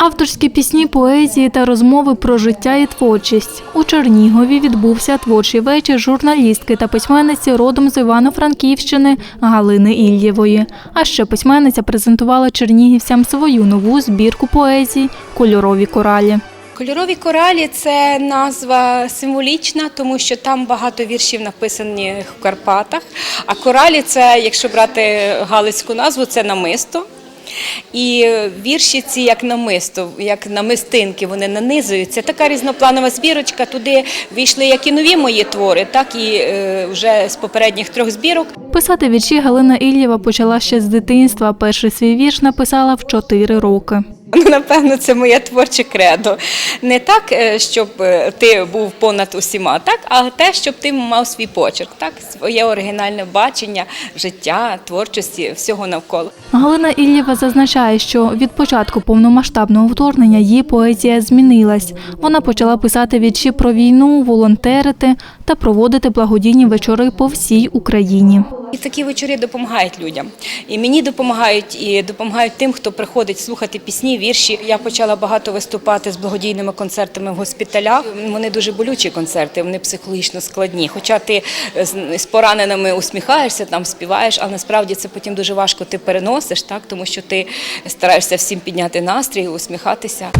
Авторські пісні, поезії та розмови про життя і творчість. У Чернігові відбувся творчий вечір журналістки та письменниці родом з Івано-Франківщини Галини Ільєвої. А ще письменниця презентувала чернігівцям свою нову збірку поезій Кольорові коралі. Кольорові коралі це назва символічна, тому що там багато віршів написані в Карпатах. А коралі це, якщо брати галицьку назву, це намисто. І вірші ці як намисто, як намистинки, вони нанизуються. Така різнопланова збірочка. Туди війшли як і нові мої твори, так і е, вже з попередніх трьох збірок. Писати вірші Галина Ільєва почала ще з дитинства. Перший свій вірш написала в чотири роки. Ну, напевно, це моє творче кредо. Не так, е, щоб е, ти був понад усіма, так, а те, щоб ти мав свій почерк, так, своє оригінальне бачення життя, творчості, всього навколо. Галина Іллєва зазначає, що від початку повномасштабного вторгнення її поезія змінилась. Вона почала писати вірші про війну, волонтерити та проводити благодійні вечори по всій Україні. І такі вечори допомагають людям. І мені допомагають, і допомагають тим, хто приходить слухати пісні, вірші. Я почала багато виступати з благодійними концертами в госпіталях. Вони дуже болючі концерти, вони психологічно складні. Хоча ти з, з пораненими усміхаєшся, там співаєш, але насправді це потім дуже важко ти переносиш, так тому що ти стараєшся всім підняти настрій, усміхатися.